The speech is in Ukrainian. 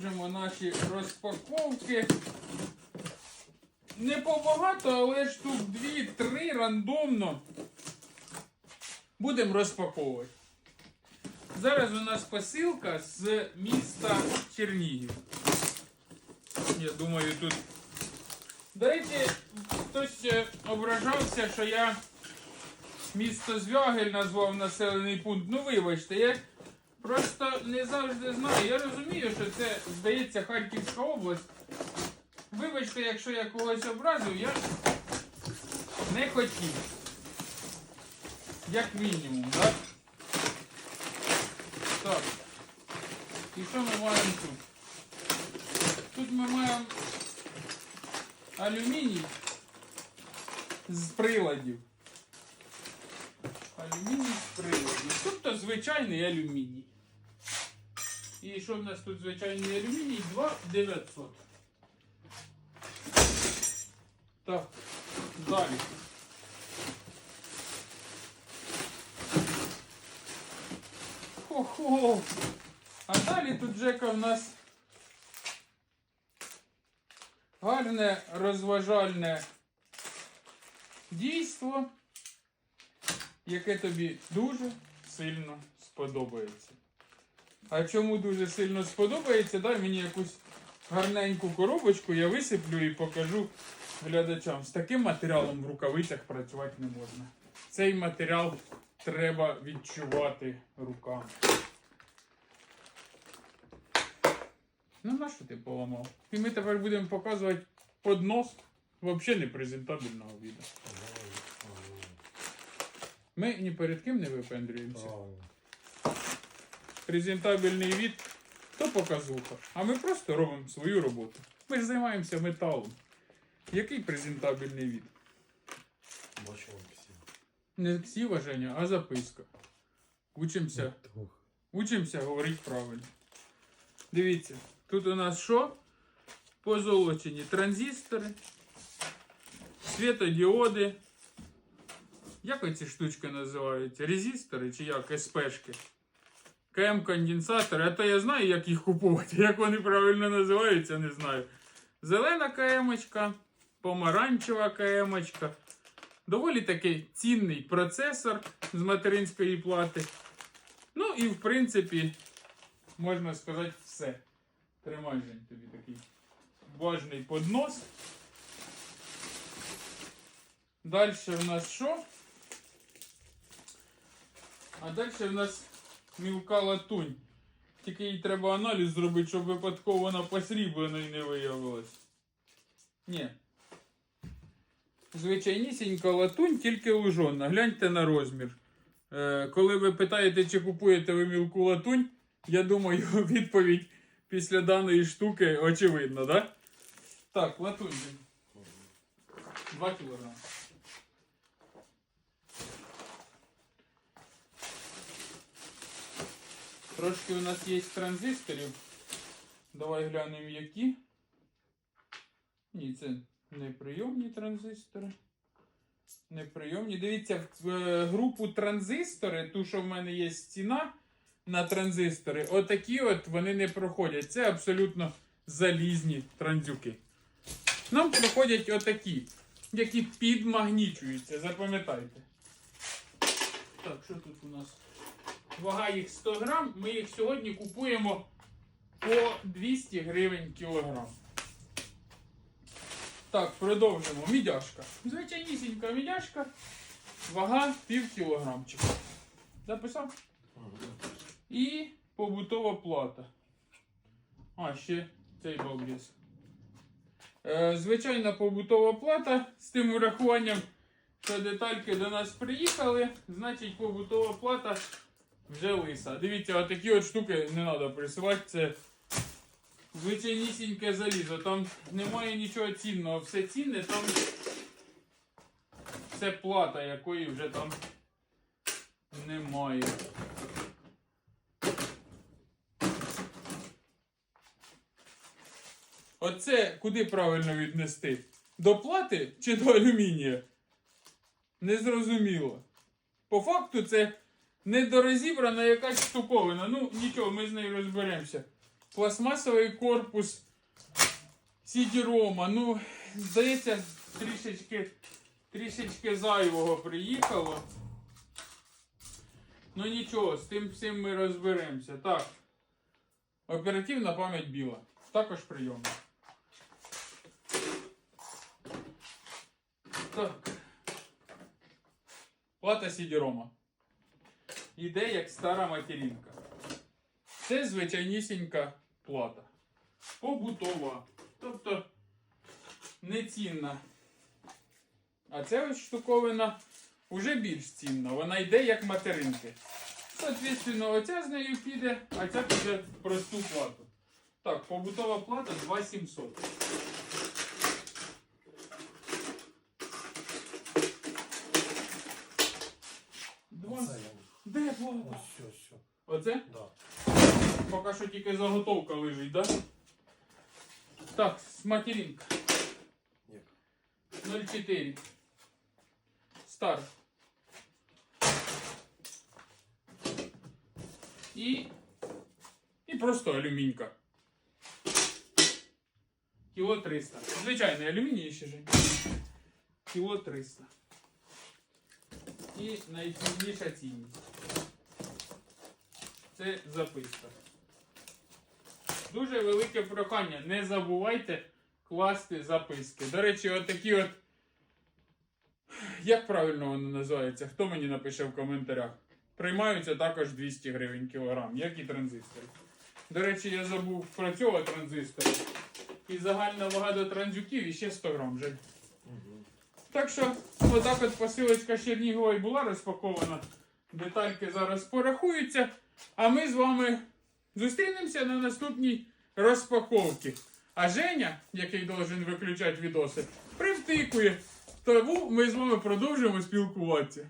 Можемо наші розпаковки. Не побагато, але штук 2-3 рандомно. Будемо розпаковувати. Зараз у нас посилка з міста Чернігів. Я думаю, тут. До речі, хтось е, ображався, що я місто Звягель назвав населений пункт. Ну, вибачте, я просто не завжди знаю. Я розумію, що це, здається, Харківська область. Вибачте, якщо я когось образив, я не хотів. Як мінімум, так? Так. І що ми маємо тут? Тут ми маємо алюміній з приладів. Алюміній з Тобто звичайний алюміній. І що в нас тут звичайний алюміній? 2900. Так, далі. Хо-хо. А далі тут Джека в нас гарне розважальне дійство, яке тобі дуже сильно сподобається. А чому дуже сильно сподобається, дай мені якусь гарненьку коробочку, я висиплю і покажу глядачам. З таким матеріалом в рукавицях працювати не можна. Цей матеріал треба відчувати руками. Ну на що ти поламав? І ми тепер будемо показувати поднос взагалі непрезентабельного відео. Ми ні перед ким не випендрюємося. Презентабельний від то показуха. А ми просто робимо свою роботу. Ми ж займаємося металом. Який презентабельний від? Всі. Не ксіва, Женя, а записка. Учимося. Учимося говорити правильно. Дивіться, тут у нас що? Позолочені транзистори, світодіоди. Як оці штучки називаються? Резистори чи як? СПшки. КМ-конденсатори. А то я знаю, як їх купувати. Як вони правильно називаються, не знаю. Зелена КМ-очка, помаранчева КМ-очка. Доволі таки цінний процесор з материнської плати. Ну і в принципі, можна сказати, все. Тримай Жень, тобі такий важний поднос. Далі в нас що? А далі в нас мілка латунь. Тільки їй треба аналіз зробити, щоб випадково вона посрібленою не виявилась. Ні. Звичайнісінька латунь, тільки лужона. Гляньте на розмір. Е, коли ви питаєте, чи купуєте ви мілку латунь, я думаю, відповідь після даної штуки очевидна, да? Так, латунь. 2 кілограми. Трошки у нас є транзисторів. Давай глянемо які. Ні, це неприйомні транзистори. Неприйомні. Дивіться, в е, групу транзистори, ту, що в мене є стіна на транзистори, отакі от вони не проходять. Це абсолютно залізні транзюки. Нам проходять отакі, які підмагнічуються, запам'ятайте. Так, що тут у нас? Вага їх 100 грам. Ми їх сьогодні купуємо по 200 гривень кілограм. Так, продовжимо. Мідяшка. Звичайнісінька мідяшка. Вага пів кілограмчика. Записав? І побутова плата. А, ще цей балбіс. Е, звичайна побутова плата з тим урахуванням, що детальки до нас приїхали, значить побутова плата вже лиса. Дивіться, отакі от штуки не треба присилати. Це звичайнісіньке залізо. Там немає нічого цінного. Все цінне, там це плата, якої вже там немає. Оце куди правильно віднести? До плати чи до алюмінія? Незрозуміло. По факту це недорозібрана якась штуковина. Ну, нічого, ми з нею розберемося. пластмасовий корпус Сідірома. Ну, здається, трішечки, трішечки зайвого приїхало. Ну нічого, з тим всім ми розберемося. Так. Оперативна пам'ять біла. Також прийомна. Так. Плата Сідірома. Іде як стара материнка. Це звичайнісінька плата. Побутова. Тобто нецінна. А ця ось штуковина вже більш цінна. Вона йде як материнки. Соответственно, оця з нею піде, а ця піде в просту плату. Так, побутова плата 2700. Два. Оце я. Де плата? Ось все, все. Оце? Да. Поки що тільки заготовка лежить, да? Так, материнка. Ні. 0,4. Старт. І. І просто алюмінька. Кіло 300. Звичайний алюміній ще ж. Кіло 300. І найцінніша цінність. Це записка. Дуже велике прохання. Не забувайте класти записки. До речі, отакі от. Як правильно воно називається? Хто мені напише в коментарях? Приймаються також 200 гривень кілограм, як і транзистори. До речі, я забув про цього транзистора. І загальна вага до транзюків іще 100 грам вже. Угу. Так що, отак от посилочка Чернігової була розпакована. Детальки зараз порахуються. А ми з вами зустрінемося на наступній розпаковці. А Женя, який должен виключати відоси, привтикує. Тому ми з вами продовжуємо спілкуватися.